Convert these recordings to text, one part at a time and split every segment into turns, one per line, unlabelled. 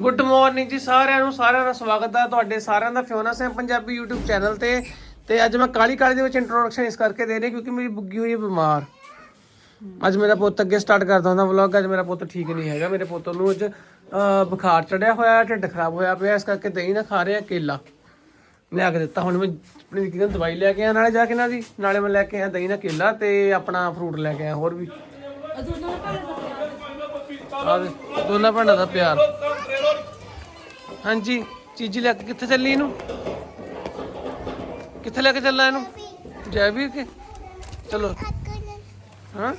Good morning ਜੀ ਸਾਰਿਆਂ ਨੂੰ ਸਾਰਿਆਂ ਦਾ ਸਵਾਗਤ ਹੈ ਤੁਹਾਡੇ ਸਾਰਿਆਂ ਦਾ Fiona Sam Punjabi YouTube channel ਤੇ। ਤੇ ਅੱਜ ਮੈਂ ਕਾਲੀ ਕਾਲੀ ਦੇ ਵਿੱਚ ਇੰਟਰੋਡਕਸ਼ਨ ਇਸ ਕਰਕੇ ਦੇ ਰਿਹਾ ਕਿਉਂਕਿ ਮੇਰੀ ਬੁੱਗੀ ਹੋਈ ਹੈ ਬਿਮਾਰ। ਅੱਜ ਮੇਰਾ ਪੁੱਤ ਅੱਗੇ ਸਟਾਰਟ ਕਰਦਾ ਹੁੰਦਾ ਵਲੌਗ ਅੱਜ ਮੇਰਾ ਪੁੱਤ ਠੀਕ ਨਹੀਂ ਹੈਗਾ। ਮੇਰੇ ਪੁੱਤ ਨੂੰ ਅੱਜ ਬੁਖਾਰ ਚੜਿਆ ਹੋਇਆ ਹੈ, ਢਿੱਡ ਖਰਾਬ ਹੋਇਆ ਪਿਆ ਇਸ ਕਰਕੇ ਦਹੀਂ ਨਾ ਖਾ ਰਿਹਾ ਕੇਲਾ। ਲਿਆ ਕੇ ਦਿੱਤਾ ਹੁਣ ਮੈਂ ਆਪਣੀ ਨਿੱਕੀ ਨੂੰ ਦਵਾਈ ਲੈ ਕੇ ਆਇਆ ਨਾਲੇ ਜਾ ਕੇ ਨਾ ਜੀ ਨਾਲੇ ਮੈਂ ਲੈ ਕੇ ਆਇਆ ਦਹੀਂ ਨਾਲ ਕੇਲਾ ਤੇ ਆਪਣਾ ਫਰੂਟ ਲੈ ਕੇ ਆਇਆ ਹੋਰ ਵੀ। ਆਹ ਦੇ, ਦੋਨਾਂ ਭੈਣਾਂ ਦਾ ਪਿਆਰ। ਹਾਂਜੀ ਚੀਜ਼ੀ ਲੈ ਕੇ ਕਿੱਥੇ ਚੱਲੀ ਇਹਨੂੰ? ਕਿੱਥੇ ਲੈ ਕੇ ਚੱਲਾ ਇਹਨੂੰ? ਜੈਵੀਰ ਕੇ? ਚਲੋ। ਹਾਂ?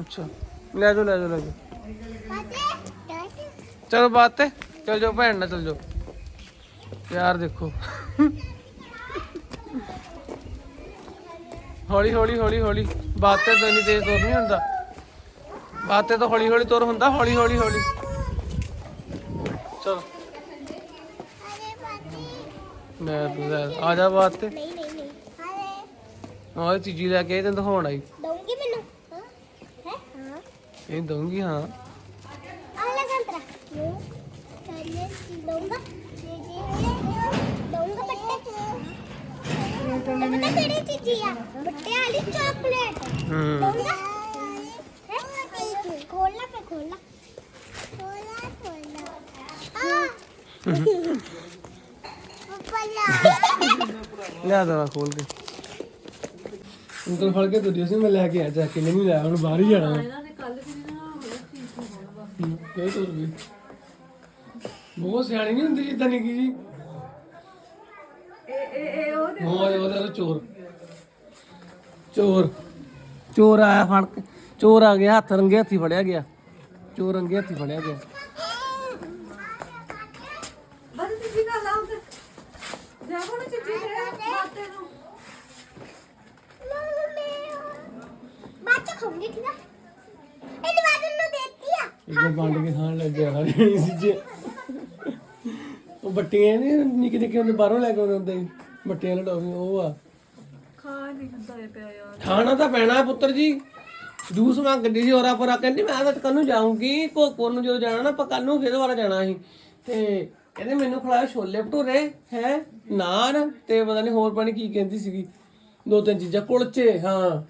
ਅੱਛਾ ਲੈ ਜਾਓ ਲੈ ਜਾਓ ਲੈ ਜਾਓ। ਚਲੋ ਬਾਤ ਤੇ ਚਲ ਜਾਓ ਭੈਣ ਨਾਲ ਚਲ ਜਾਓ। ਪਿਆਰ ਦੇਖੋ। ਹੌਲੀ ਹੌਲੀ ਹੌਲੀ ਹੌਲੀ। ਬਾਤ ਤੇ ਤਾਂ ਤੇਜ਼ ਤੁਰ ਨਹੀਂ ਹੁੰਦਾ। ਬਾਤ ਤੇ ਤਾਂ ਹੌਲੀ ਹੌਲੀ ਤੁਰ ਹੁੰਦਾ ਹੌਲੀ ਹੌਲੀ ਹੌਲੀ। ਚਲੋ। ਮੈਂ ਲੈ, ਆ ਜਾ ਬਾਤ ਤੇ।
ਨਹੀਂ ਨਹੀਂ ਨਹੀਂ।
ਆਹ ਚੀਜ਼ੀ ਲੈ ਕੇ ਆਈ ਤੈਨੂੰ ਦਿਖਾਉਣ ਆਈ।
ਦਊਂਗੀ ਮੈਨੂੰ? ਹਾਂ। ਹੈ? ਹਾਂ।
ਇਹ ਦਊਂਗੀ ਹਾਂ।
ਆਲਾ ਸੰਤਰਾ। ਨੂੰ ਕਰਨੇ ਦਊਂਗਾ। ਜੀ ਜੀ ਦਊਂਗਾ ਬੱਟੇ। ਇਹ ਪਤਾ ਕਿਹੜੀ ਚੀਜ਼ੀ ਆ? ਬੱਟੇ ਵਾਲੀ ਚਾਕਲੇਟ
ਹੂੰ।
ਦਊਂਗਾ। ਆ ਪਪਲਾ
ਲਿਆ ਦਵਾ ਖੋਲ ਕੇ। ਅੰਕਲ ਫੜ ਕੇ ਤੁਰੀ ਸੀ ਮੈਂ ਲੈ ਕੇ ਆ ਜਾ ਕੇ ਨਹੀਂ ਲਿਆ ਹੁਣ ਬਾਹਰ ਹੀ ਜਾਣਾ। ਇਹਨਾਂ ਨੇ ਕੱਲ ਵੀ ਨਾ ਬਹੁਤ ਸਿਆਣੀ ਨਹੀਂ ਹੁੰਦੀ ਇਦਾਂ ਨਹੀਂ ਕੀ ਜੀ ਇਹ ਇਹ ਇਹ ਉਹ ਉਹਦਾ ਚੋਰ। ਚੋਰ। ਚੋਰ ਆਇਆ ਫੜ ਕੇ। ਚੋਰ ਆ ਗਿਆ ਹੱਥ ਰੰਗੇ ਹੱਥੀ ਫੜਿਆ ਗਿਆ। ਚੋਰ ਰੰਗੇ ਹੱਥੀ ਫੜਿਆ ਗਿਆ।
ਦੇ ਮਾਤੇ ਨੂੰ।
ਇੱਥੇ ਵੰਡ ਕੇ ਖਾਣ ਲੱਗ ਗਿਆ ਸਾਰੀ ਚੀਜ਼ਾਂ ਉਹ ਬੱਟੀਆਂ ਨਹੀਂ ਨਿੱਕੇ ਨਿੱਕੇ ਹੁੰਦੇ ਬਾਹਰੋਂ ਲੈ ਕੇ ਆਉਂਦੇ ਹੁੰਦੇ ਸੀ, ਬੱਟੀਆਂ ਲਟਾਉਣੀਆਂ ਉਹ ਆ।
ਖਾ ਨਹੀਂ ਹੁੰਦਾ ਪਿਆ ਯਾਰ।
ਖਾਣਾ ਤਾਂ ਪੈਣਾ ਹੈ ਪੁੱਤਰ ਜੀ। ਜੂਸ ਮੰਗਦੀ ਸੀ, ਔਰਾ ਪਰਾ ਕਹਿੰਦੀ, ਮੈਂ ਤਾਂ ਕੱਲ ਨੂੰ ਜਾਊਂਗੀ, ਕੋਕੋ ਨੂੰ ਜਦੋਂ ਜਾਣਾ ਨਾ, ਆਪਾਂ ਕੱਲ ਨੂੰ ਫਿਰ ਦੁਬਾਰਾ ਜਾਣਾ ਸੀ। ਤੇ ਕਹਿੰਦੇ, ਮੈਨੂੰ ਖਿਲਾਇਆ ਛੋਲੇ ਭਟੂਰੇ, ਹੈ, ਨਾਨ ਤੇ ਪਤਾ ਨਹੀਂ ਹੋਰ ਪਾਣੀ ਕੀ ਕਹਿੰਦੀ ਸੀਗੀ, ਦੋ ਤਿੰਨ ਚੀਜ਼ਾਂ, ਕੁਲਚੇ, ਹਾਂ।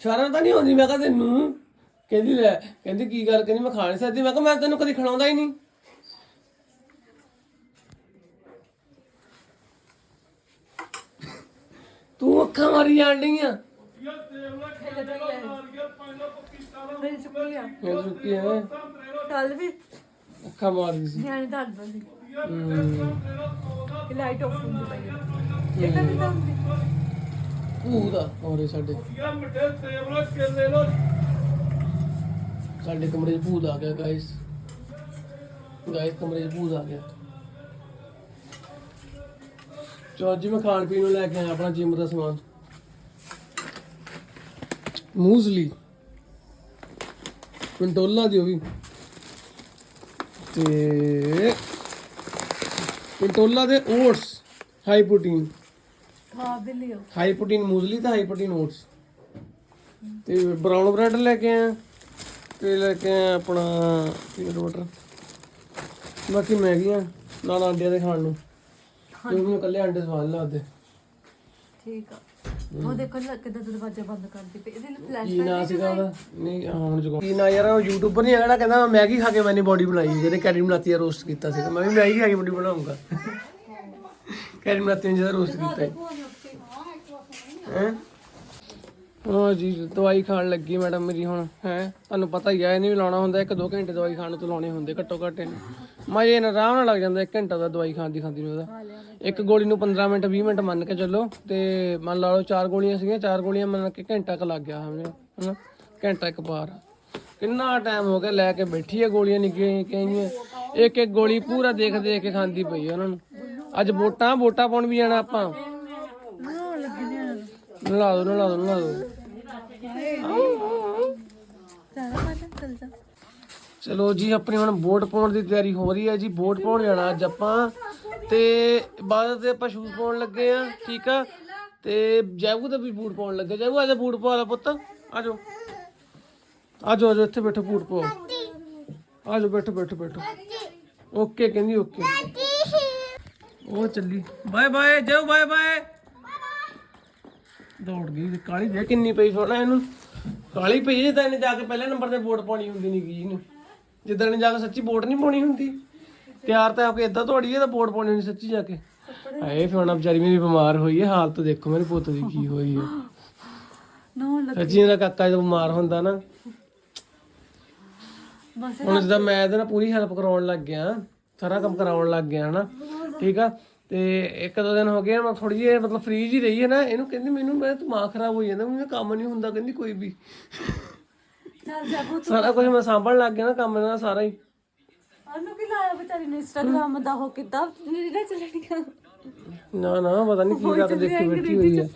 ਸ਼ਰਮ ਤਾਂ ਨਹੀਂ ਆਉਂਦੀ, ਮੈਂ ਕਿਹਾ ਤੈਨੂੰ, ਕਹਿੰਦੀ, ਲੈ, ਕਹਿੰਦੀ, ਕੀ ਗੱਲ? ਕਹਿੰਦੀ, ਮੈਂ ਖਾ ਨਹੀਂ ਸਕਦੀ। ਮੈਂ ਕਿਹਾ, ਮੈਂ ਤੈਨੂੰ ਕਦੀ ਖਿਲਾਉਂਦਾ ਹੀ ਨਹੀਂ। ਤੂੰ ਅੱਖਾਂ ਮਾਰੀ ਜਾਣ ਡਈ ਆ।
ਮੇਰੀ ਚੁੱਕੀ ਆ
ਮੈਂ ਚੁੱਕੀ ਐ
ਕੱਲ ਵੀ
ਅੱਖਾਂ ਮਾਰਦੀ ਸੀ।
ਨਿਆਣੇ ਦਾ ਬੰਦੀ
ਹਮ,
ਕਿ ਲਾਈਟ ਆਫ ਹੁੰਦੀ ਪਈ ਆ। ਇਹ ਕਦੇ ਤਾਂ ਹੁੰਦੀ
ਭੂਤ ਆ ਔਰੇ ਸਾਡੇ। ਸਾਡੇ ਕਮਰੇ 'ਚ ਭੂਤ ਆ ਗਿਆ ਗਾਇਸ ਗਾਇਸ ਕਮਰੇ 'ਚ ਭੂਤ ਆ ਗਿਆ। ਚਲੋ ਜੀ ਮੈਂ ਖਾਣ ਪੀਣ ਨੂੰ ਲੈ ਕੇ ਆਇਆ ਆਪਣਾ ਜਿਮ ਦਾ ਸਮਾਨ। ਮੂਜ਼ਲੀ ਕੰਟੋਲਾ ਦੀ ਉਹ ਵੀ। ਤੇ ਕੰਟੋਲਾ ਦੇ ਓਟਸ ਹਾਈ ਪ੍ਰੋਟੀਨ
ਖਾ ਲਿਓ
ਹਾਈ ਪ੍ਰੋਟੀਨ ਮੂਜ਼ਲੀ ਤੇ ਹਾਈ ਪ੍ਰੋਟੀਨ ਓਟਸ। ਤੇ ਬ੍ਰਾਊਨ ਬ੍ਰੈਡ ਲੈ ਕੇ ਆਇਆ ਤੇ ਲੈ ਕੇ ਆਇਆ ਆਪਣਾ ਪੀਨਟ ਬਟਰ ਬਾਕੀ ਮੈਗੀਆਂ ਨਾਲ ਅੰਡਿਆਂ ਦੇ ਖਾਣ ਨੂੰ। ਕਿਉਂਕਿ ਮੈਂ ਇਕੱਲੇ ਅੰਡੇ ਸਵਾਦ ਲੱਗਦੇ।
ਠੀਕ ਆ। ਉਹ ਦੇਖੋ ਨਾ ਕਿੱਦਾਂ ਦਰਵਾਜ਼ਾ ਬੰਦ ਕਰਦੀ ਪਈ ਇਹਦੇ ਲਈ ਫਲੈਸ਼
ਕੀ ਨਾਂ ਸੀਗਾ ਉਹਦਾ? ਨਹੀਂ ਹੁਣ ਜਗੋ ਕੀ ਨਾਂ ਯਾਰ ਉਹ ਯੂਟਿਊਬਰ ਨਹੀਂ ਹੈਗਾ ਜਿਹੜਾ ਕਹਿੰਦਾ ਮੈਂ ਮੈਗੀ ਖਾ ਕੇ ਮੈਨੇ ਬੋਡੀ ਬਣਾਈ ਜਿਹਨੇ ਕੈਰੀ ਮਲਾਤੀ ਦਾ ਰੋਸਟ ਕੀਤਾ ਸੀਗਾ। ਮੈਂ ਵੀ ਮੈਗੀ ਖਾ ਕੇ ਬੋਡੀ ਬਣਾਉਂਗਾ। ਕੈਰੀ ਨੇ ਜਿਹਦਾ ਰੋਸਟ ਕੀਤਾ ਹੈ ਹੈਂ? ਹਾਂ ਜੀ ਦਵਾਈ ਖਾਣ ਲੱਗੀ ਮੈਡਮ ਮੇਰੀ ਹੁਣ ਹੈ। ਤੁਹਾਨੂੰ ਪਤਾ ਹੀ ਆ ਇਹਨੇ ਵੀ ਲਾਉਣਾ ਹੁੰਦਾ ਇੱਕ ਦੋ ਘੰਟੇ ਦਵਾਈ ਖਾਣ ਤੋਂ ਲਾਉਣੇ ਹੁੰਦੇ ਘੱਟੋ ਘੱਟ ਇਹਨੇ। ਮਜ਼ੇ ਨਾਲ ਆਰਾਮ ਨਾਲ ਲੱਗ ਜਾਂਦਾ ਇੱਕ ਘੰਟਾ ਦਾ ਦਵਾਈ ਖਾਣ ਦੀ ਖਾਂਦੀ ਨੂੰ ਉਹਦਾ। ਇੱਕ ਗੋਲੀ ਨੂੰ 15 ਮਿੰਟ 20 ਮਿੰਟ ਮੰਨ ਕੇ ਚੱਲੋ ਤੇ ਮੰਨ ਲਾ ਲਓ ਚਾਰ ਗੋਲੀਆਂ ਸੀਗੀਆਂ ਚਾਰ ਗੋਲੀਆਂ ਮੰਨ ਕੇ ਘੰਟਾ ਕ ਲੱਗ ਗਿਆ ਸਮਝੋ ਹਨਾ? ਘੰਟਾ ਇੱਕ ਪਾਰ ਕਿੰਨਾ ਟਾਈਮ ਹੋ ਗਿਆ ਲੈ ਕੇ ਬੈਠੀ ਹੈ ਗੋਲੀਆਂ ਨਿੱਕੀਆਂ ਕਹੀਆਂ ਇੱਕ ਇੱਕ ਗੋਲੀ ਪੂਰਾ ਦੇਖ ਦੇਖ ਕੇ ਖਾਂਦੀ ਪਈ ਉਹਨਾਂ ਨੂੰ। ਅੱਜ ਵੋਟਾਂ ਵੋਟਾਂ ਪਾਉਣ ਵੀ ਜਾਣਾ ਆਪਾਂ। ਨਲਾ ਦੋ ਨਲਾ ਦੋ ਨਲਾ ਦੋ।
ਚੱਲ ਜਾ
ਚਲੋ ਜੀ ਆਪਣੀ ਹੁਣ ਵੋਟ ਪਾਉਣ ਦੀ ਤਿਆਰੀ ਹੋ ਰਹੀ ਹੈ ਜੀ। ਵੋਟ ਪਾਉਣ ਜਾਣਾ ਅੱਜ ਆਪਾਂ। ਤੇ ਬਾਅਦ ਤੇ ਆਪਾਂ ਸ਼ੂਜ਼ ਪਾਉਣ ਲੱਗੇ ਆ ਠੀਕ ਆ? ਤੇ ਜੈਬੂ ਦਾ ਵੀ ਬੂਟ ਪਾਉਣ ਲੱਗੇ। ਜੈਬੂ ਆਜਾ ਬੂਟ ਪਾ ਲੈ ਪੁੱਤ। ਆਜੋ ਆਜੋ ਆਜੋ ਇੱਥੇ ਬੈਠੋ ਬੂਟ ਪਾਓ ਆ ਜਾਓ ਬੈਠੋ ਬੈਠੋ ਬੈਠੋ। ਓਕੇ ਕਹਿੰਦੀ ਓਕੇ। ਉਹ ਚੱਲੀ। ਬਾਏ ਬਾਏ ਜਾਓ ਬਾਏ ਬਾਏ ਦੌੜ ਗਈ ਕਾਲੀ ਦੇ ਕਿੰਨੀ ਪਈ ਸੋਣਾ ਇਹਨੂੰ। ਕਾਲੀ ਪਈ ਜੇ ਤਾਂ ਇਹਨੇ ਜਾ ਕੇ ਪਹਿਲੇ ਨੰਬਰ ਤੇ ਵੋਟ ਪਾਉਣੀ ਹੁੰਦੀ ਨਹੀਂ ਗਈ ਇਹਨੂੰ। ਜਿੱਦਾਂ ਇਹਨੇ ਜਾ ਕੇ ਸੱਚੀ ਵੋਟ ਨਹੀਂ ਪਾਉਣੀ ਹੁੰਦੀ। ਤਿਆਰ ਤਾਂ ਆ ਕੇ ਇਦਾਂ ਹੈ ਤਾਂ ਵੋਟ ਪਾਉਣੀ ਹੁੰਦੀ ਸੱਚੀ ਜਾ ਕੇ। ਹਾਏ ਫਿਰਨਾ ਵਿਚਾਰੀ ਮੇਰੀ ਬਿਮਾਰ ਹੋਈ ਹੈ। ਹਾਲਤ ਦੇਖੋ ਮੇਰੇ ਪੁੱਤ ਦੀ ਕੀ ਹੋਈ ਹੈ।
ਨੋ ਲੱਗ।
ਸੱਚੀ ਇਹਦਾ ਕਾਕਾ ਜਦੋਂ ਬਿਮਾਰ ਹੁੰਦਾ ਨਾ।
ਬਸ
ਹੁਣ ਜਿੱਦਾਂ ਮੈਂ ਇਹਦੇ ਨਾਲ ਪੂਰੀ ਹੈਲਪ ਕਰਾਉਣ ਲੱਗ ਗਿਆ ਸਾਰਾ ਕੰਮ ਕਰਾਉਣ ਲੱਗ ਗਿਆ ਹਨਾ। ਠੀਕ ਆ? ਤੇ ਇੱਕ ਦੋ ਦਿਨ ਹੋ ਗਏ ਮੈਂ ਥੋੜੀ ਜਿਹੀ ਮਤਲਬ ਫ੍ਰੀ ਜੀ ਰਹੀ ਹੈ ਨਾ ਇਹਨੂੰ ਕਹਿੰਦੀ ਮੈਨੂੰ ਮੇਰਾ ਦਿਮਾਗ ਖਰਾਬ ਹੋ ਜਾਂਦਾ ਮੈਨੂੰ ਕੰਮ ਨਹੀਂ ਹੁੰਦਾ ਕਹਿੰਦੀ ਕੋਈ ਵੀ।
ਚੱਲ ਜਾ ਪੁੱਤ
ਸਾਰਾ ਕੁਝ ਮੈਂ ਸਾਂਭਣ ਲੱਗ ਗਿਆ ਨਾ ਕੰਮ ਦਾ ਸਾਰਾ ਹੀ।
ਉਹਨੂੰ ਕੀ ਲਾਇਆ ਵਿਚਾਰੀ ਨੇ ਇੰਸਟਾਗ੍ਰਾਮ ਦਾ ਹੋ ਕਿੱਦਾਂ ਰੀਲਾਂ ਚੱਲਣੀਆਂ।
ਨਾ ਨਾ ਪਤਾ ਨਹੀਂ ਕੀ ਗੱਲ ਦੇਖੀ ਬੈਠੀ ਹੋਈ ਹੈ।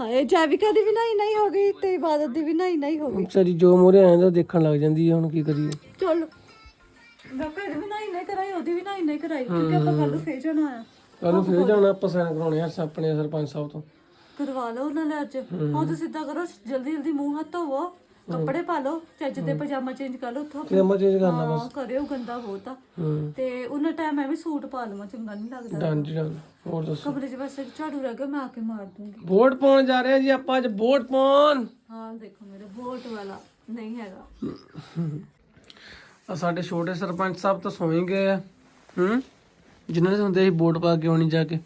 ਹਾਏ ਜੈਵਿਕਾ ਦੀ ਵੀ ਨਹੀਂ ਨਹੀਂ ਹੋ ਗਈ ਤੇ ਇਬਾਦਤ ਦੀ ਵੀ ਨਹੀਂ ਨਹੀਂ ਹੋ ਗਈ।
ਵਿਚਾਰੀ ਜੋ ਮੋਰੇ ਆਇਆ ਤਾਂ ਦੇਖਣ ਲੱਗ ਜਾਂਦੀ ਹੈ ਹੁਣ ਕੀ ਕਰੀਏ।
ਚਲ। ਡਾਕਟਰ ਵੀ ਨਹੀਂ ਨਹੀਂ ਕਰਾਈ ਉਹਦੀ ਵੀ ਨਹੀਂ ਨਹੀਂ ਕਰਾਈ ਕਿਉਂਕਿ ਆਪਾਂ ਕੱਲ ਨੂੰ ਫੇਰ ਜਾਣਾ ਆ।
ਕੱਲ ਫੇਰ ਜਾਣਾ ਆਪਾਂ ਸਾਈਨ ਕਰਾਉਣੇ ਆ ਆਪਣੇ ਸਰਪੰਚ ਸਾਹਿਬ ਤੋਂ।
ਕਰਵਾ ਲਓ ਉਹਨਾਂ ਨੇ ਅੱਜ। ਹੁਣ ਤੁਸੀਂ ਸਿੱਧਾ ਕਰੋ ਜਲਦੀ ਜਲਦੀ ਮੂੰਹ ਹੱਥ ਧੋਵੋ ਕੱਪੜੇ ਪਾ ਲਓ ਚੱਜ ਦੇ ਪਜਾਮਾ ਚੇਂਜ ਕਰ ਲਓ ਉੱਥੋਂ
ਤੇ ਮੈਂ ਚੇਂਜ ਕਰਨਾ
ਹਾਂ ਕਰਿਓ ਗੰਦਾ ਬਹੁਤ ਆ। ਤੇ ਉਹਨਾਂ ਟਾਈਮ ਮੈਂ ਵੀ ਸੂਟ ਪਾ ਲਵਾਂ ਚੰਗਾ ਨਹੀਂ ਲੱਗਦਾ।
ਡਨ ਜੀ ਡਨ। ਹੋਰ ਦੱਸੋ?
ਕਮਰੇ 'ਚ ਬਸ ਇੱਕ ਝਾੜੂ ਰਹਿ ਗਿਆ ਮੈਂ ਆ ਕੇ ਮਾਰ ਦੂੰਗੀ।
ਵੋਟ ਪਾਉਣ ਜਾ ਰਹੇ ਆ ਜੀ ਆਪਾਂ ਅੱਜ ਵੋਟ ਪਾਉਣ!
ਹਾਂ ਦੇਖੋ ਮੇਰੇ ਵੋਟ ਵਾਲਾ ਨਹੀਂ ਹੈਗਾ।
ਆ ਸਾਡੇ ਛੋਟੇ ਸਰਪੰਚ ਸਾਹਿਬ ਤਾਂ ਸੌਂ ਹੀ ਗਏ ਆ। ਹੂੰ? ਜਿਨ੍ਹਾਂ ਦੇ ਹੁੰਦੇ ਸੀ ਵੋਟ ਪਾ ਕੇ ਆਉਣੀ ਜਾ ਕੇ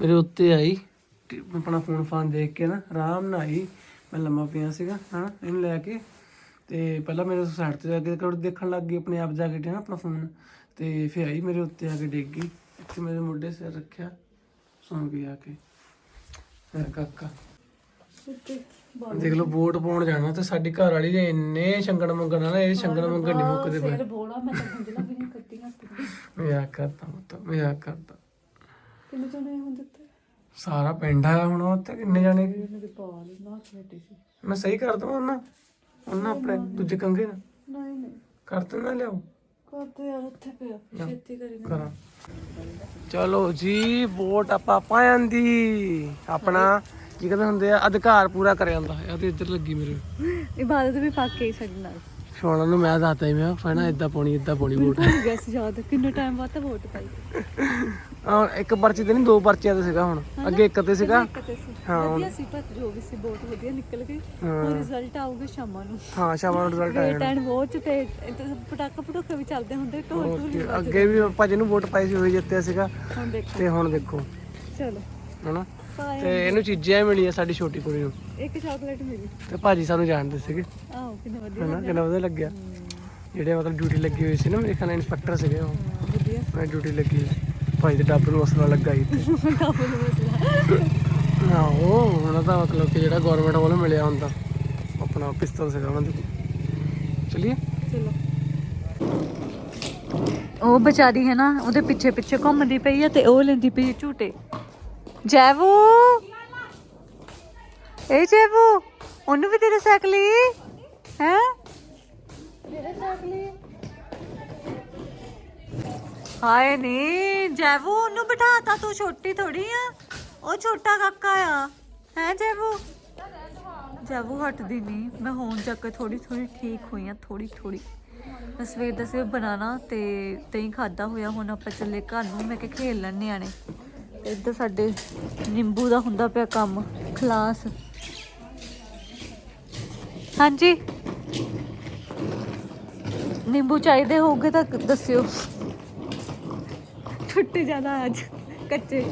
ਮੇਰੇ ਉੱਤੇ ਆਈ ਤੇ ਮੈਂ ਆਪਣਾ ਫੋਨ ਫਾਨ ਦੇਖ ਕੇ ਨਾ ਆਰਾਮ ਨਾਲ ਆਈ। ਮੈਂ ਲੰਮਾ ਪਿਆ ਸੀਗਾ ਹਾਂ ਇਹਨੂੰ ਲੈ ਕੇ। ਤੇ ਪਹਿਲਾਂ ਮੇਰੇ ਸਾਈਡ ਤੇ ਜਾ ਕੇ ਕੋਲ ਦੇਖਣ ਲੱਗ ਗਈ ਆਪਣੇ ਆਪ ਜਾ ਕੇ ਨਾ ਆਪਣਾ ਫੋਨ। ਤੇ ਫਿਰ ਆਈ ਮੇਰੇ ਉੱਤੇ ਆ ਕੇ ਡਿੱਗ ਗਈ। ਇੱਥੇ ਮੇਰੇ ਮੁੰਡੇ ਸਿਰ ਰੱਖਿਆ ਸੌਂ ਗਈ ਆ ਕੇ। ਮੇਰਾ ਕਾਕਾ। ਦੇਖ ਲਓ ਵੋਟ ਪਾਉਣ ਜਾਣਾ ਤੇ ਸਾਡੀ ਘਰ ਵਾਲੀ ਦੇ ਇੰਨੇ ਛੰਗਣ ਮੰਗਣ ਨਾ ਇਹ ਛੰਗਣ ਮੰਗਣ ਨਹੀਂ ਮੁੱਕਦੇ ਪਏ
ਬੋਲਾ ਮੈਂ ਤਾਂ ਨਹੀਂ ਕੱਟੀਆਂ
ਮਜ਼ਾਕ ਕਰਦਾ ਪੁੱਤ ਮਜ਼ਾਕ ਕਰਦਾ
ਕਿੰਨੇ ਜਣੇ ਹੁਣ ਦਿੱਤੇ?
ਸਾਰਾ ਪਿੰਡ ਆਇਆ ਹੁਣ ਉੱਥੇ ਕਿੰਨੇ ਜਾਣੇ ਗਏ?
ਮੇਰੇ ਪਾਲ ਨਾ ਛੇਟੀ ਸੀ।
ਮੈਂ ਸਹੀ ਕਰ ਦਵਾਂ ਉਹਨਾਂ? ਉਹਨਾਂ ਆਪਣੇ ਦੂਜੇ ਕੰਗੇ ਨਾਲ?
ਨਹੀਂ ਨਹੀਂ।
ਕਰ ਤੇ ਨਾ ਲਿਆਓ।
ਕਰਦੇ ਯਾਰ ਉੱਥੇ ਪਿਆ ਛੇਤੀ ਕਰੀ ਨਾ।
ਕਰਾਂ। ਚਲੋ ਜੀ ਵੋਟ ਆਪਾਂ ਪਾਇਆਂ ਦੀ। ਆਪਣਾ ਕੀ ਕਹਿੰਦੇ ਹੁੰਦੇ ਆ ਅਧਿਕਾਰ ਪੂਰਾ ਕਰ ਜਾਂਦਾ ਹੈ ਤੇ ਇੱਧਰ ਲੱਗੀ ਮੇਰੇ।
ਇਬਾਦਤ ਵੀ ਪਾ ਕੇ ਹੀ ਸਾਡੇ ਨਾਲ
ਸ਼ੋਣਾ ਨੂੰ ਮੈਂ ਦੱਸਦਾ ਹੀ ਮੈਂ ਫੈਣਾ ਇਦਾਂ ਪਾਉਣੀ ਇਦਾਂ ਪਾਉਣੀ ਵੋਟ।
ਭੁੱਲ ਗਿਆ ਸੀ ਯਾਦ ਕਿੰਨੇ ਟਾਈਮ ਬਾਅਦ ਤਾਂ ਵੋਟ ਪਾਈ।
ਹਾਂ ਇੱਕ ਪਰਚੀ ਤੇ ਨਹੀਂ ਦੋ ਪਰਚੀਆਂ ਤੇ ਸੀਗਾ ਹੁਣ। ਅੱਗੇ ਇੱਕ ਤੇ ਸੀਗਾ। ਹਾਂ,
ਵਧੀਆ ਸੀ ਪਰ ਜੋ ਵੀ ਸੀ ਬਹੁਤ ਵਧੀਆ ਨਿਕਲ ਗਈ। ਉਹ ਰਿਜ਼ਲਟ ਆਊਗਾ ਸ਼ਾਮਾਂ ਨੂੰ।
ਹਾਂ ਸ਼ਾਮਾਂ ਨੂੰ ਰਿਜ਼ਲਟ
ਵੇਟ ਐਂਡ ਵਾਚ ਤੇ ਪਟਾਕਾ ਪਟੂਕੇ ਵੀ ਚੱਲਦੇ ਹੁੰਦੇ ਢੋਲ ਢੋਲ
ਅੱਗੇ ਵੀ ਆਪਾਂ ਜਿਹਨੂੰ ਵੋਟ ਪਾਈ ਸੀ ਉਹ ਜਿੱਤਿਆ ਸੀਗਾ। ਤੇ ਹੁਣ ਦੇਖੋ।
ਚਲੋ।
ਹਨਾ? ਤੇ ਇਹਨੂੰ ਚੀਜ਼ਾਂ ਮਿਲੀਆਂ ਸਾਡੀ ਛੋਟੀ ਕੁੜੀ ਨੂੰ।
ਇੱਕ ਚਾਕਲੇਟ ਮਿਲੀ।
ਤੇ ਭਾਜੀ ਸਾਨੂੰ ਜਾਣਦੇ ਸੀਗੇ।
ਆਹੋ ਕਿੰਨਾ ਵਧੀਆ
ਹਨਾ ਕਿੰਨਾ ਵਧੀਆ ਲੱਗਿਆ। ਜਿਹੜੇ ਮਤਲਬ ਡਿਊਟੀ ਲੱਗੀ ਹੋਈ ਸੀ ਨਾ ਮੇਰੇ ਖਿਆਲ ਇੰਸਪੈਕਟਰ ਸੀਗੇ ਉਹ।
ਵਧੀਆ
ਮੈਂ ਡਿਊਟੀ ਲੱਗੀ। ਭਾਈ ਦੇ ਡੱਬ ਨੂੰ ਅਸਲਾ ਲੱਗਾ ਸੀ। ਤੇ
ਕਾਬੂ ਨੂੰ ਮਸਲਾ
ਹਾਂ ਉਹ ਉਹਨਾਂ ਦਾ ਮਤਲਬ ਕਿ ਜਿਹੜਾ ਗਵਰਨਮੈਂਟ ਵੱਲੋਂ ਮਿਲਿਆ ਹੁੰਦਾ। ਆਪਣਾ ਪਿਸਤਲ ਸੀਗਾ ਉਹਨਾਂ ਦੇ ਚਲਿਏ।
ਚਲੋ। ਉਹ ਵਿਚਾਰੀ ਹੈ ਨਾ ਉਹਦੇ ਪਿੱਛੇ ਪਿੱਛੇ ਘੁੰਮਦੀ ਪਈ ਹੈ ਤੇ ਉਹ ਲੈਂਦੀ ਪਈ ਹੈ ਝੂਟੇ। ਜੈਵੂ! ਏ ਜੈਵੂ ਉਹਨੂੰ ਵੀ ਤੇਰੇ ਸਾਈਕਲ ਹੈ? ਤੇਰੇ ਸਾਈਕਲ ਹਾਏ ਨੀ ਜੈਵੂ ਉਹਨੂੰ ਬਿਠਾਤਾ ਤੂੰ ਛੋਟੀ ਥੋੜੀ ਆ। ਉਹ ਛੋਟਾ ਕਾਕਾ ਆ। ਹੈ ਜੈਵੂ ਜੈਵੂ ਹਟਦੀ ਨਹੀਂ ਮੈਂ ਹੋਣ ਜਾ ਕੇ ਥੋੜੀ ਥੋੜੀ ਠੀਕ ਹੋਈ ਆ ਥੋੜੀ ਥੋੜੀ ਮੈਂ ਸਵੇਰ ਦਾ ਸਿਰ ਬਣਾਣਾ ਤੇ ਦਹੀਂ ਖਾਦਾ ਹੋਇਆ। ਹੁਣ ਆਪਾਂ ਚੱਲੇ ਘਰ ਨੂੰ, ਮੈਂ ਕਿ ਖੇਲ ਲੈਣ ਨਿਆਣੇ। ਇੱਧਰ ਸਾਡੇ ਨਿੰਬੂ ਦਾ ਹੁੰਦਾ ਪਿਆ ਕੰਮ ਖਲਾਸ ਹਾਂਜੀ। ਨਿੰਬੂ ਚਾਹੀਦੇ ਹੋਗੇ ਤਾਂ ਦੱਸਿਓ। ਛੁੱਟੀ ਜਾਣਾ ਅੱਜ ਕੱਚੇ।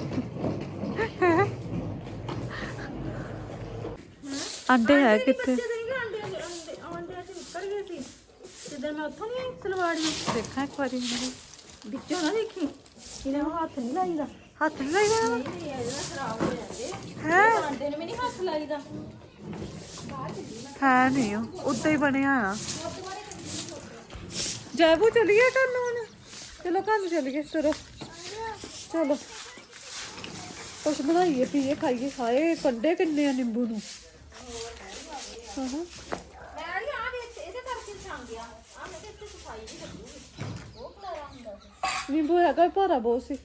ਅੰਡੇ ਹੈ ਕਿੱਥੇ?
ਜਿੱਦਾਂ ਮੈਂ ਉੱਥੋਂ ਨਹੀਂ ਸਲਵਾੜੀ
ਦੇਖਾਂ ਇੱਕ ਵਾਰੀ
ਵਿੱਚੋਂ ਨਾ ਦੇਖੀ। ਇਹਨੇ ਹੱਥ ਨਹੀਂ ਲਾਈਦਾ।
ਹੱਥ ਨਹੀਂ ਲਾਇਆ ਹੈ
ਆਂਦੇ ਨੇ ਵੀ ਨਹੀਂ ਹੱਥ ਲਾਈਦਾ।
ਹੈ ਨਹੀਂ ਉਹ ਹੀ ਬਣਿਆ ਆ। ਜੈਬੂ ਚਲੀਏ ਘਰ ਨੂੰ ਹੁਣ? ਚਲੋ ਘਰ ਨੂੰ ਚਲੀਏ ਚਲੋ। ਚਲੋ। ਕੁਛ ਬਣਾਈਏ ਪੀਏ ਖਾਈਏ ਖਾਏ ਕੰਡੇ ਕਿੰਨੇ ਆ ਨਿੰਬੂ ਨੂੰ? ਹਾਂ। ਨਿੰਬੂ ਹੈਗਾ ਭਾਰਾ ਬਹੁਤ ਸੀ।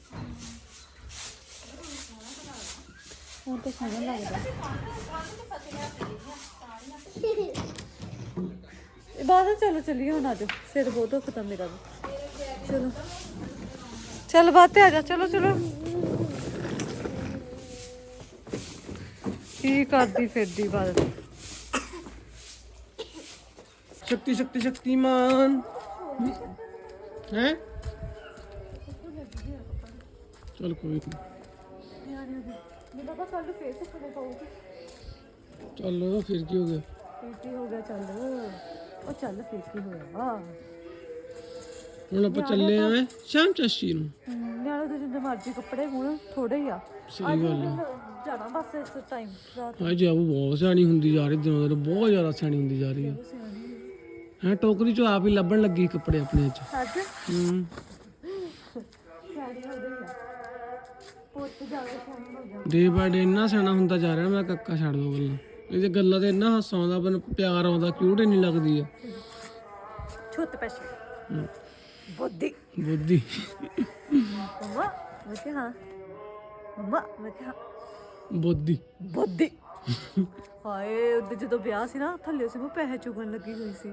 ਹੁਣ ਤਾਂ ਸੋਹਣਾ ਲੱਗਦਾ। ਇਬਾਦਤ ਚਲੋ ਚੱਲੀਏ ਹੁਣ ਆਜੋ ਸਿਰ ਬਹੁਤ ਦੁਖਦਾ ਮੇਰਾ ਵੀ ਚਲੋ ਚੱਲ ਬਾਤੇ ਆ ਜਾ ਚਲੋ ਚਲੋ ਕੀ ਕਰਦੀ ਫਿਰਦੀ ਇਬਾਦਤ
ਸ਼ਕਤੀ ਸ਼ਕਤੀ ਸ਼ਕਤੀਮਾਨ ਹੈ ਚਲ ਕੋਈ ਨਹੀਂ
ਮੇਰਾ ਤਾਂ ਕੱਲ ਫੇਰ ਸੁੱਕਣੇ
ਹੋ ਗਿਆ
ਚੱਲ। ਉਹ ਚੱਲ ਫੇਰ ਕੀ ਹੋਇਆ।
ਹੁਣ ਆਪਾਂ ਚੱਲੇ ਆਂ ਸ਼ਾਮ ਚਸ਼ੀ ਨੂੰ।
ਨਿਆਣੇ ਦੇ ਜਿੰਨੇ ਮਰਜ਼ੀ ਕੱਪੜੇ ਹੋਣ ਥੋੜੇ ਹੀ ਆ।
ਸਹੀ ਗੱਲ
ਜਾਣਾ ਬਸ ਇਸ ਟਾਈਮ ਰਾਤ
ਹਾਂ ਜੀ ਆਬੂ ਬਹੁਤ ਸਿਆਣੀ ਹੁੰਦੀ ਜਾ ਰਹੀ ਦਿਨੋਂ ਦਿਨ ਬਹੁਤ ਜ਼ਿਆਦਾ ਸਿਆਣੀ ਹੁੰਦੀ ਜਾ ਰਹੀ ਹੈ ਹੈ ਟੋਕਰੀ ਚੋਂ ਆਪ ਹੀ ਲੱਭਣ ਲੱਗੀ ਕੱਪੜੇ ਆਪਣੇ ਚ।
ਅੱਜ?
ਹੂੰ
ਪੁੱਤ ਜਾਵੇ ਸ਼ਾਮ ਹੋ ਗਿਆ।
ਡੇ ਬਾਏ ਡੇ ਇੰਨਾ ਸਿਆਣਾ ਹੁੰਦਾ ਜਾ ਰਿਹਾ ਮੈਂ ਕੱਕਾ ਛੱਡ ਦੋ ਗੱਲਾਂ। ਇਹਦੇ ਗੱਲਾਂ ਤੇ ਇੰਨਾ ਹਾਸਾ ਆਉਂਦਾ ਮੈਨੂੰ ਪਿਆਰ ਆਉਂਦਾ ਕਿਊਟ ਇੰਨੀ ਲੱਗਦੀ ਹੈ
ਛੁੱਤ ਪੈਸੇ। ਬੁੱਧੀ।
ਬੁੱਧੀ।
ਮਮਾ ਮੈਂ ਕਿਹਾ ਮਮਾ ਮੈਂ ਕਿਹਾ
ਬੁੱਧੀ।
ਬੁੱਧੀ। ਹਾਏ ਉਹਦੇ ਜਦੋਂ ਵਿਆਹ ਸੀ ਨਾ ਥੱਲੇ ਸੀ ਮੈਂ ਪੈਸੇ ਚੁਗਣ ਲੱਗੀ ਹੋਈ ਸੀ।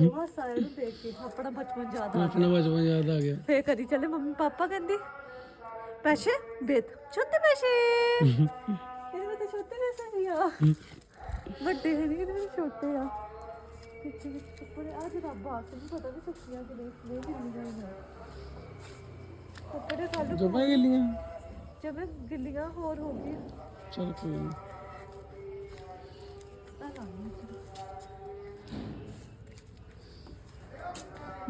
ਬਹੁਤ ਸਾਰੇ ਨੂੰ ਦੇਖ ਕੇ ਆਪਣਾ ਬਚਪਨ ਯਾਦ ਆ
ਆਪਣਾ ਬਚਪਨ ਯਾਦ ਆ ਗਿਆ।
ਫੇਰ ਕਦੀ ਚੱਲੇ ਮੰਮੀ ਪਾਪਾ ਕਹਿੰਦੀ ਪੈਸੇ ਬੇਤ ਛੋਟੇ ਪੈਸੇ। ਵਿੱਚ ਛੋਟੇ ਵੀ ਆ ਵੱਡੇ ਨਹੀਂ ਇਹਦੇ ਵਿੱਚ ਛੋਟੇ ਆ। ਪਿੱਛੇ ਵਿੱਚ ਕੱਪੜੇ ਆ ਨੂੰ ਪਤਾ ਨਹੀਂ ਸੁੱਕੀਆਂ ਕਿ ਨਹੀਂ ਨਹੀਂ ਗਿੱਲੀਆਂ ਹੀ ਆ ਕੱਪੜੇ ਕੱਢ
ਜੋ ਪੈ ਗਈਆਂ
ਜਿਵੇਂ ਗਿੱਲੀਆਂ। ਹੋਰ ਹੋ ਗਈ
ਚਲ ਕੋਈ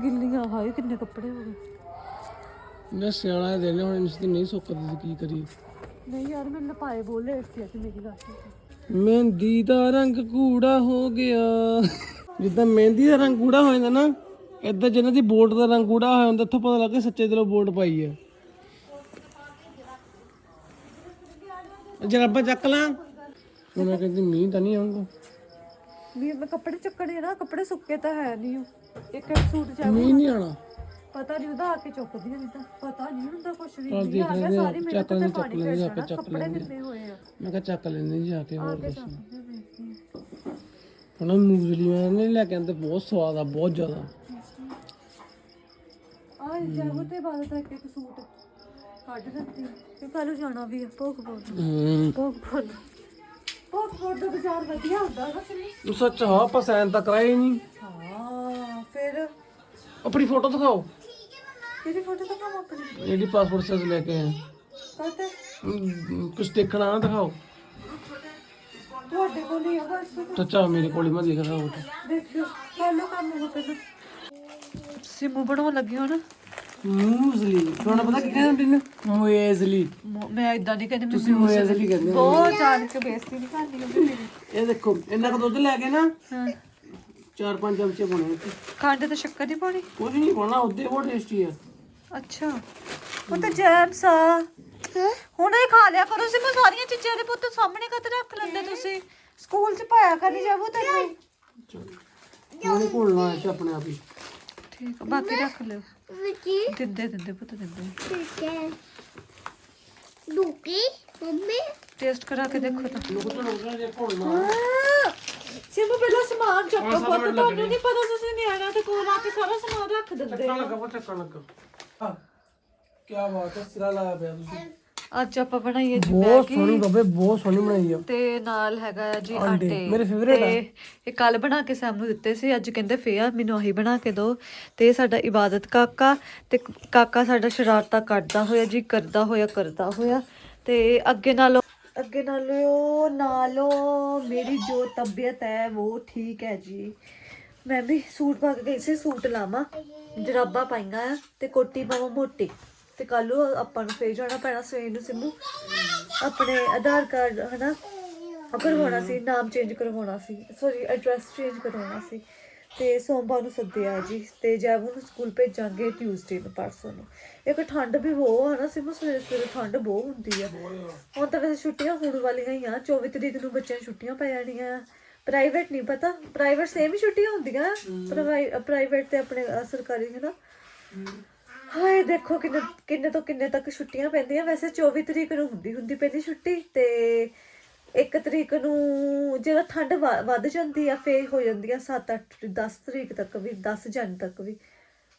ਗਿੱਲੀਆਂ ਹਾਏ ਕਿੰਨੇ ਕੱਪੜੇ ਹੋ ਗਏ।
ਮੈਂ ਸਿਆਣਾ ਦੇ ਨੇ ਹੁਣ ਇਸ ਦੀ ਨਹੀਂ ਸੁੱਕਦੀ ਤੇ ਕੀ ਕਰੀਏ।
ਨਹੀਂ ਯਾਰ ਮੈਂ ਲਪਾਏ ਬੋਲੇ ਇਸ ਤੇ ਮੇਰੀ ਗੱਲ ਸੁਣ।
ਮਹਿੰਦੀ ਦਾ ਰੰਗ ਕੂੜਾ ਹੋ ਗਿਆ। ਜਿੱਦਾਂ ਮਹਿੰਦੀ ਦਾ ਰੰਗ ਕੂੜਾ ਹੋ ਜਾਂਦਾ ਨਾ ਏਦਾਂ ਜਿਹਨਾਂ ਦੀ ਬੋਟ ਦਾ ਰੰਗ ਕੂੜਾ ਹੋਇਆ ਹੁੰਦਾ ਇੱਥੋਂ ਪਤਾ ਲੱਗੇ ਸੱਚੇ ਦਿਲੋਂ ਬੋਟ ਪਾਈ ਹੈ ਜਰਾਬਾਂ ਚੱਕ ਲਾਂ। ਉਹਨਾਂ ਕਹਿੰਦੀ ਮੀਂਹ ਤਾਂ ਨਹੀਂ ਆਉਂਗਾ
ਵੀ ਮੈਂ ਕੱਪੜੇ ਚੱਕਣੇ ਨਾ ਕੱਪੜੇ ਸੁੱਕੇ ਤਾਂ ਹੈ ਨਹੀਂ ਇੱਕ ਸੂਟ ਚਾਹੀਦਾ
ਮੀਂਹ ਨਹੀਂ ਆਣਾ
ਪਤਾ ਨਹੀਂ ਉਹਦਾ ਆ ਕੇ ਚੁੱਕਦੀਆਂ ਨਹੀਂ ਤਾਂ ਪਤਾ ਨਹੀਂ ਹੁੰਦਾ ਕੁਛ ਵੀ।
ਚੱਲ
ਜੀ
ਦੇਖ
ਆ ਗਿਆ
ਲੈਂਦੇ ਆ,
ਸਾਰੀ ਮੇਰੇ
ਚੱਕ
ਤੇ
ਲੈਂਦੇ,
ਪਾਣੀ
ਚੱਕ ਲੈਂਦੇ, ਆਪੇ ਚੱਕ
ਕੱਪੜੇ
ਲੈਂਦੇ।
ਹੋਏ ਆ।
ਮੈਂ ਕਿਹਾ ਚੱਕ ਲੈਂਦੇ ਜੀ ਜਾ ਕੇ ਹੋਰ
ਕੇ
ਕੁਛ
ਚੱਕ ਕੇ ਵੇਖਦੀ ਆ।
ਹੁਣ ਮੂੰਗਫਲੀ ਮੈਂ ਨਹੀਂ ਲੈ ਕੇ ਆਂਦੇ ਬਹੁਤ ਸਵਾਦ ਆ ਬਹੁਤ ਜ਼ਿਆਦਾ।
ਆ ਜਾਵੋ ਤੇ ਬਾਅਦ ਤੱਕ ਇੱਕ ਸੂਟ ਕੱਢ ਦਿੱਤੀ। ਤੇ ਕੱਲ ਜਾਣਾ ਵੀ ਆ ਭੋਗ ਪਾਉਣ।
ਹੂੰ।
ਭੋਗ ਪਾਉਣ। ਭੋਗ ਦਾ ਬਾਜ਼ਾਰ ਵਧੀਆ ਹੁੰਦਾ ਨਾ ਸਨੀ
ਸੱਚ ਹਾਂ ਪਸੰਦ ਤਾਂ ਕਰਾਈ ਹੀ ਨਹੀਂ।
ਹਾਂ ਫਿਰ
ਆਪਣੀ ਫੋਟੋ ਦਿਖਾਓ।
ਕਿਹਦੀ ਫੋਟੋ ਤਾਂ ਕੰਮ ਆਪਣੀ।
ਜਿਹੜੀ ਪਾਸਪੋਰਟ ਸਾਈਜ਼ ਲੈ ਕੇ ਆਏ ਕੁਛ ਦੇਖਣਾ ਨਾ ਦਿਖਾਓ।
ਤੁਹਾਡੇ ਕੋਲ ਹੀ ਆ ਬਸ।
ਚਾਚਾ ਮੇਰੇ ਕੋਲ ਹੀ ਮੈਂ ਦੇਖਦਾ ਉਹ
ਦੇਖਿਓ ਕੱਲੋ ਕੰਮ ਹੋ ਪਹਿਲਾਂ। ਸਿਮੂ ਬਣਾਉਣ ਲੱਗੀ ਹੁਣ
ਮੂਜ਼ਲੀ ਤੁਹਾਨੂੰ ਪਤਾ ਕੀ ਕਹਿੰਦੇ ਨੇ ਮੂਜ਼ਲੀ
ਮ- ਮੈਂ ਇਦਾਂ ਨਹੀਂ ਕਹਿੰਦੀ
ਤੁਸੀਂ ਮੂਜ਼ਲੀ ਕਹਿੰਦੇ ਹੋ।
ਬਹੁਤ ਜਾਣ ਕੇ ਬੇਇੱਜ਼ਤੀ ਨਹੀਂ ਕਰਨੀ ਹੁੰਦੀ ਮੇਰੀ।
ਇਹ ਦੇਖੋ ਇੰਨਾ ਕੁ ਦੁੱਧ ਲੈ ਕੇ ਨਾ
ਹਾਂ।
ਚਾਰ ਪੰਜ ਚਮਚੇ ਪਾਉਣੇ
ਖੰਡ ਤੇ ਸ਼ੱਕਰ ਨਹੀਂ ਪਾਉਣੀ?
ਕੁਝ ਨਹੀਂ ਪਾਉਣਾ ਉਹਦੇ ਬਹੁਤ ਟੇਸਟੀ ਆ।
ਅੱਛਾ ਉਹ ਤਾਂ ਜੈਮਸ ਆ ਹੁਣ ਇਹ ਖਾ ਲਿਆ ਕਰੋ ਸਿਮੂ ਸਾਰੀਆਂ ਚੀਜ਼ਾਂ ਦੇ ਪੁੱਤ ਸਾਹਮਣੇ ਕਦ ਰੱਖ ਲੈਂਦੇ ਤੁਸੀਂ ਸਕੂਲ 'ਚ ਪਾਇਆ ਕਰਨੀ ਜਾਵੋ ਤੈਨੂੰ
ਉਹਨੇ ਘੋਲਣਾ ਹੈ ਆਪਣੇ ਆਪ ਹੀ
ਠੀਕ ਆ ਬਾਕੀ ਰੱਖ ਲਿਓ
ਵਿਕੀ
ਦਿੰਦੇ ਦਿੰਦੇ ਪੁੱਤ ਦਿੰਦੇ
ਠੀਕ ਹੈ ਦੁਕੀ ਮੰਮੀ
ਟੇਸਟ ਕਰਾ ਕੇ ਦੇਖੋ ਤਾਂ
ਲੋਕ ਤਾਂ ਲੋਕਾਂ ਜੇ ਘੋਲਣਾ
ਸਿਮੂ ਪਹਿਲਾਂ ਸਮਾਨ ਚੱਕੋ ਪੁੱਤ ਤੁਹਾਨੂੰ ਨਹੀਂ ਪਤਾ ਤੁਸੀਂ ਨਿਆਣਾ ਤੇ ਕੋਲ ਆ ਕੇ ਸਾਰਾ ਸਮਾਨ ਰੱਖ ਦਿੰਦੇ
ਚੱਕਣ ਲੱਗਾ ਬਹੁਤ ਚੱਕਣ ਲੱਗਾ ਆ ਕੀ ਬਾਤ ਹੈ ਸਿਰਾ ਲਾਇਆ ਪਿਆ ਤੁਸੀਂ।
ਅੱਜ ਆਪਾਂ ਬਣਾਈਏ ਜੀ
ਬਹੁਤ ਸੋਹਣੀ ਬੱਬੇ ਬਹੁਤ ਸੋਹਣੀ ਬਣਾਈ ਆ।
ਤੇ ਨਾਲ ਹੈਗਾ ਆ ਜੀ
ਆਂਡੇ,
ਆਂਡੇ
ਮੇਰੇ favorite ਆ।
ਤੇ ਇਹ ਕੱਲ ਬਣਾ ਕੇ ਸੈਮ ਨੂੰ ਦਿੱਤੇ ਸੀ ਅੱਜ ਕਹਿੰਦੇ ਫੇਆ ਮੈਨੂੰ ਆਹੀ ਬਣਾ ਕੇ ਦਿਓ। ਤੇ ਇਹ ਸਾਡਾ ਇਬਾਦਤ ਕਾਕਾ ਤੇ ਕਾਕਾ ਸਾਡਾ ਸ਼ਰਾਰਤਾਂ ਕੱਢਦਾ ਹੋਇਆ ਜੀ ਕਰਦਾ ਹੋਇਆ ਕਰਦਾ ਹੋਇਆ। ਤੇ ਅੱਗੇ ਨਾਲੋਂ ਅੱਗੇ ਨਾਲੋਂ ਨਾਲੋਂ ਮੇਰੀ ਜੋ ਤਬੀਅਤ ਹੈ ਉਹ ਠੀਕ ਹੈ ਜੀ। ਮੈਂ ਵੀ ਸੂਟ ਪਾ ਕੇ ਗਈ ਸੀ, ਸੂਟ ਲਾਵਾਂ। ਜਰਾਬਾਂ ਪਾਈਆਂ ਆ ਤੇ ਕੋਟੀ ਪਾਵਾਂ ਮੋਟੀ। ਤੇ ਕੱਲ ਨੂੰ ਆਪਾਂ ਨੂੰ ਫੇਰ ਜਾਣਾ ਪੈਣਾ ਸਵੇਰ ਨੂੰ ਸਿੰਮੂ। ਆਪਣੇ ਆਧਾਰ ਕਾਰਡ, ਹਨਾ ਉਹ ਕਰਵਾਉਣਾ ਸੀ, ਨਾਮ ਚੇਂਜ ਕਰਵਾਉਣਾ ਸੀ ਸੌਰੀ ਐਡਰੈਸ ਚੇਂਜ ਕਰਵਾਉਣਾ ਸੀ। ਤੇ ਸੋਮਵਾਰ ਨੂੰ ਸੱਦਿਆ ਜੀ, ਤੇ ਜੈਵੂ ਨੂੰ ਸਕੂਲ ਭੇਜਾਂਗੇ ਟਿਊਜ਼ਡੇ ਨੂੰ, ਪਰਸੋਂ ਨੂੰ। ਇੱਕ ਠੰਡ ਵੀ ਬਹੁਤ ਆ ਨਾ ਸਿਮੂ, ਸਵੇਰੇ ਸਵੇਰੇ ਠੰਡ ਬਹੁਤ ਹੁੰਦੀ ਆ। ਹੁਣ ਤਾਂ ਵੈਸੇ ਛੁੱਟੀਆਂ ਹੋਣ ਵਾਲੀਆਂ ਹੀ ਆ 24 ਤਰੀਕ ਨੂੰ ਬੱਚਿਆਂ ਨੂੰ ਛੁੱਟੀਆਂ ਪੈ ਜਾਣੀਆਂ। ਪ੍ਰਾਈਵੇਟ ਨਹੀਂ ਪਤਾ ਪ੍ਰਾਈਵੇਟ ਸੇਮ ਹੀ ਛੁੱਟੀਆਂ ਹੁੰਦੀਆਂ। ਪ੍ਰਾਈਵੇਟ ਤੇ ਆਪਣੇ ਅਹ, ਸਰਕਾਰੀ ਹੈ ਨਾ। ਹਾਏ ਦੇਖੋ ਕਿੰਨੇ ਕਿੰਨੇ ਤੋਂ ਕਿੰਨੇ ਤੱਕ ਛੁੱਟੀਆਂ ਪੈਂਦੀਆਂ। ਵੈਸੇ 24 ਤਰੀਕ ਨੂੰ ਹੁੰਦੀ ਹੁੰਦੀ ਪਹਿਲੀ ਛੁੱਟੀ ਤੇ ਇੱਕ ਤਰੀਕ ਨੂੰ ਜਿਹੜਾ ਠੰਡ ਵ- ਵੱਧ ਜਾਂਦੀ ਆ ਫੇਰ ਹੋ ਜਾਂਦੀ ਆ 7 8 10 ਤਰੀਕ ਤੱਕ ਵੀ 10 ਜਨ ਤੱਕ ਵੀ।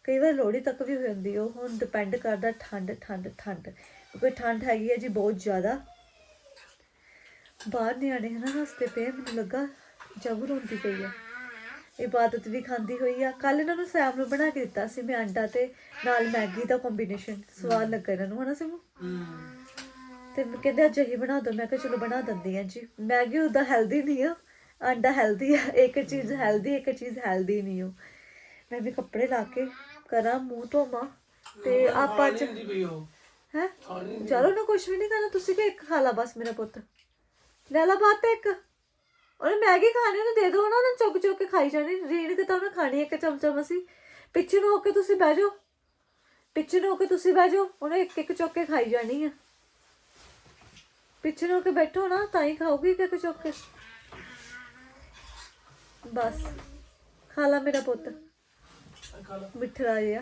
ਕਈ ਵਾਰ ਲੋਹੜੀ ਤੱਕ ਵੀ ਹੋ ਜਾਂਦੀ ਆ। ਉਹ ਹੁਣ ਡਿਪੈਂਡ ਕਰਦਾ ਠੰਡ ਠੰਡ ਠੰਡ। ਕਿਉਂਕਿ ਠੰਡ ਹੈਗੀ ਆ ਜੀ ਬਹੁਤ ਜ਼ਿਆਦਾ। ਬਾਹਰ ਨਿਆਣੇ ਹਨਾ ਹੱਸਦੇ ਪਏ ਆ, ਮੈਨੂੰ ਲੱਗਾ। ਜਬਰ ਹੁੰਦੀ ਪਈ ਆ। ਇਬਾਦਤ ਵੀ ਖਾਂਦੀ ਹੋਈ ਆ। ਕੱਲ ਇਹਨਾਂ ਨੂੰ ਸੈਮ ਨੂੰ ਬਣਾ ਕੇ ਦਿੱਤਾ ਸੀ ਮੈਂ ਅੰਡਾ ਤੇ ਨਾਲ ਮੈਗੀ ਦਾ ਕੰਬੀਨੇਸ਼ਨ ਸਵਾਦ ਲੱਗਾ ਇਹਨਾਂ ਨੂੰ ਹਨਾ ਸਿਮੂ? ਤੇ ਮੈਂ ਕਹਿੰਦੇ ਅੱਜ ਇਹੀ ਬਣਾ ਦੋ। ਮੈਂ ਕਿਹਾ ਚਲੋ ਬਣਾ ਦਿੰਦੀ ਆ ਜੀ। ਮੈਗੀ ਉਹਦਾ ਹੈਲਦੀ ਨਹੀਂ ਆ। ਅੰਡਾ ਹੈਲਦੀ ਆ। ਇੱਕ ਚੀਜ਼ ਹੈਲਦੀ ਇੱਕ ਚੀਜ਼ ਹੈਲਦੀ ਨਹੀਂ ਹੋ ਮੈਂ ਵੀ ਕੱਪੜੇ ਲਾ ਕੇ ਕਰਾਂ ਮੂੰਹ ਧੋਵਾਂ। ਤੇ ਆਪਾਂ ਅੱਜ ਹੈ? ਚਲੋ ਨਾ ਕੁਝ ਵੀ ਨਹੀਂ ਕਰਨਾ। ਤੁਸੀਂ ਕਿ ਇੱਕ ਖਾ ਲਾ ਬਸ ਮੇਰਾ ਪੁੱਤ? ਲੈ ਲਾ ਬਾਤ ਇੱਕ। ਉਹਨੇ ਮੈਗੀ ਖਾਣੀ ਉਹਨੂੰ ਦੇ ਦਿਓ ਨਾ ਉਹਨੇ ਚੁੱਕ ਚੁੱਕ ਕੇ ਖਾਈ ਜਾਣੀ। ਰੀਣ ਕੇ ਤਾਂ ਉਹਨੇ ਖਾਣੀ ਇੱਕ ਚਮਚਾ ਮਸੀ। ਪਿੱਛੇ ਨੂੰ ਹੋ ਕੇ ਤੁਸੀਂ ਬਹਿ ਜਾਓ। ਪਿੱਛੇ ਨੂੰ ਹੋ ਕੇ ਤੁਸੀਂ ਬਹਿ ਜਾਓ ਉਹਨੇ ਇੱਕ ਇੱਕ ਚੁੱਕ ਕੇ ਖਾਈ ਜਾਣੀ ਆ। ਪਿੱਛੇ ਨੂੰ ਹੋ ਕੇ ਬੈਠੋ ਨਾ ਤਾਂ ਹੀ ਖਾਓਗੀ ਇੱਕ ਇੱਕ ਚੁੱਕ ਕੇ। ਬਸ। ਖਾ ਲਾ ਮੇਰਾ ਪੁੱਤ। ਮਿੱਠਾ ਜਿਹਾ।